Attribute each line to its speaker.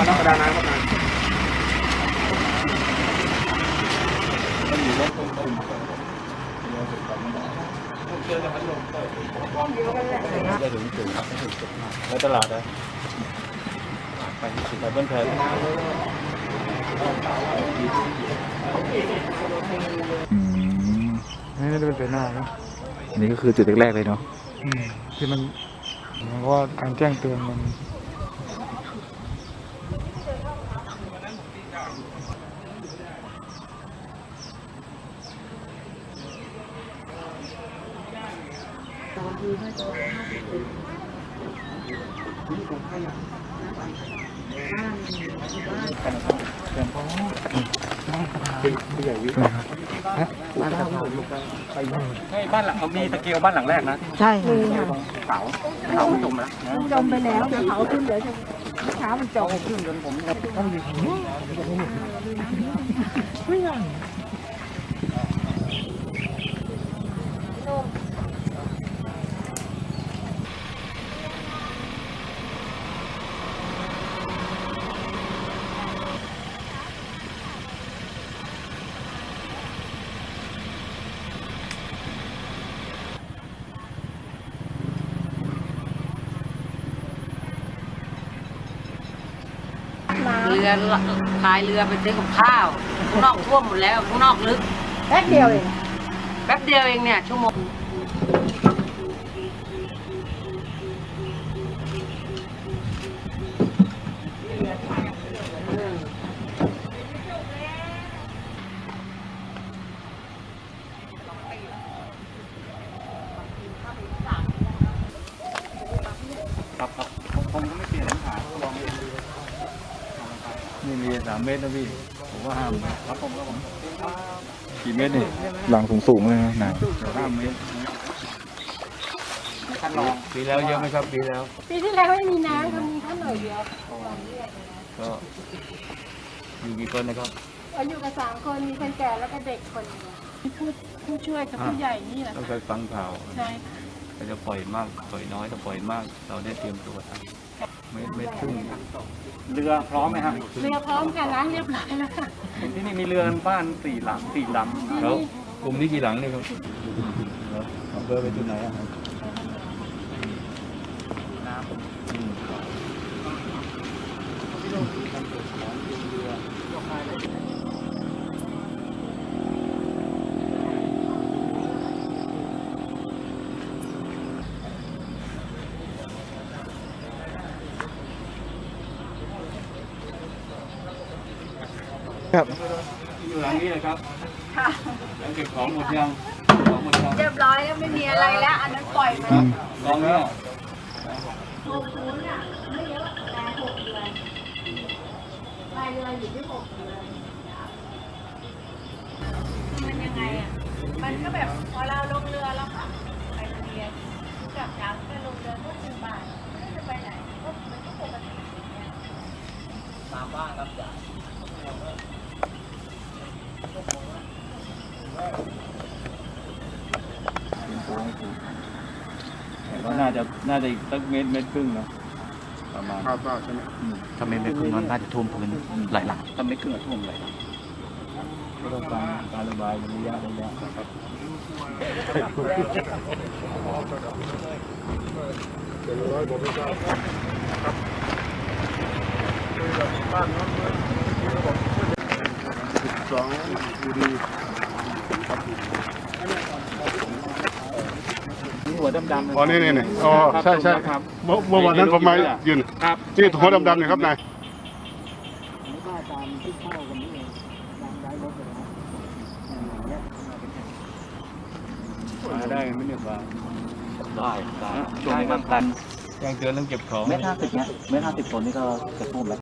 Speaker 1: มาแล้วประดาน้ำเข้ามา
Speaker 2: ได้ถึงถึงครับถึงแล้วตลาดนะไปที่สุดแล้วเบิ้ลแพร
Speaker 3: อืม
Speaker 1: นี่น่าจะเป็นเสนานะ
Speaker 3: อันนี้ก็คือจุดแรกๆเลยเนาะ
Speaker 1: อืมที่มันเพราะว่าการแจ้งเตือนมัน
Speaker 2: ให้บ้านหลังมีตะเกียวบ้านหลังแรกนะ
Speaker 4: ใช่ค่ะ
Speaker 2: เสาเสาจมแล้ว
Speaker 4: จมไปแล้วเดี๋ยวเขาขึ้นเดี๋ยวจะเช้ามันจม
Speaker 2: ขึ้นจนผม
Speaker 5: เรือพายเรือไปซื้อกับข้าวข้างนอกท่วมหมดแล้วข้างนอกลึก
Speaker 4: แป๊บเดียวเอง
Speaker 5: แป๊บเดียวเองเนี่ยชั่วโมง
Speaker 2: ครับครับผมก็ไม่เปลี่ยนปัญหาลอง นี่มีสามเมตรนะพี่ ผมว่าห้าเมตรครับผมครับผมกี่เมตรนี่
Speaker 3: หลังสูงๆเลยนะนะ
Speaker 2: ห้าเมตรท่านลองปีแล้วเยอะไหมครับปีแล้ว
Speaker 4: ปีที่แล้วไม่มีน้ำเขามีแค่หน่อยเดียว
Speaker 2: ก็อยู่กี่คนนะครับ
Speaker 4: เอาอยู่กับสามคนมีคนแก่แล้วก็เด็กคนหนึ่งผู้ผู้ช่วยกับผู้ใหญ่นี่แหละ
Speaker 2: ต้องเคยฟังข่าว
Speaker 4: ใช่
Speaker 2: เราจะปล่อยมากปล่อยน้อยถ้าปล่อยมาก เราได้เตรียมตัวทำ ไม่ไม่ครึ่งเรือพร้อมไหมฮะ
Speaker 4: เรือพร้อมกันล้างเรียบร้อยแล้วค่ะ
Speaker 2: ที่นี่มีเรือบ้านสี่หลังสี่ลำแล้วกลุ่มนี้กี่หลังเนี่ยครับแล้วอำเภอไปจุดไหนอะครับน้ำ
Speaker 3: ครับ
Speaker 2: อยู่หลังนี้เลยครับแล้วเก็บของหมดยังของหมดยัง
Speaker 4: เรียบร้อยแล้วไม่มีอะไรแล้ว อันนั้นปล่อยมา
Speaker 3: อืม
Speaker 2: กองนี้
Speaker 4: หกศูนย์อะไม่เยอะแต่หกเดือนรายเดือนอยู่ที่หกเดือนมันยังไงอะมันก็แบบพอเราลงเรือแล้วก็ไปเรียนกลับเช้าก็ลงเรือก็ถึงบ่ายไม่รู้จะไปไหนก็มันก็ปกติอย่างเงี้ย
Speaker 2: ตามบ้านครับจ่า ก็น่าจะน่าจะอีกสักเมตรเมตรครึ่งนะประมาณ
Speaker 1: ข้าวก็ใช่ไหม
Speaker 3: ถ้าไม่เป็นคุณมันน่าจะท่วมพื้นหลายหลัง
Speaker 2: ถ้าไม่ครึ่งอะท่วมเลยก็ต้องการการระบายระยะระยะนะครับ
Speaker 1: สองอยู่ดี
Speaker 2: นี่ หัวดำๆ
Speaker 1: อ๋อนี่นี่นี่อ๋อใช่ใช่
Speaker 2: ครับ
Speaker 1: เมื่อเมื่อวันนั้นผมมายืน
Speaker 2: ครับ
Speaker 1: นี่หัวดำๆเนี่ยครับนาย
Speaker 2: มาได้ไหมเนี่ยฟ้า
Speaker 3: ได้ได้
Speaker 2: ช่วงนี้ก็ตันยังเตือนเรื่องเก็บของ
Speaker 3: เมตรห้าสิบเนี้ยเมตรห้าสิบคนนี่ก็จะท่วมแล้ว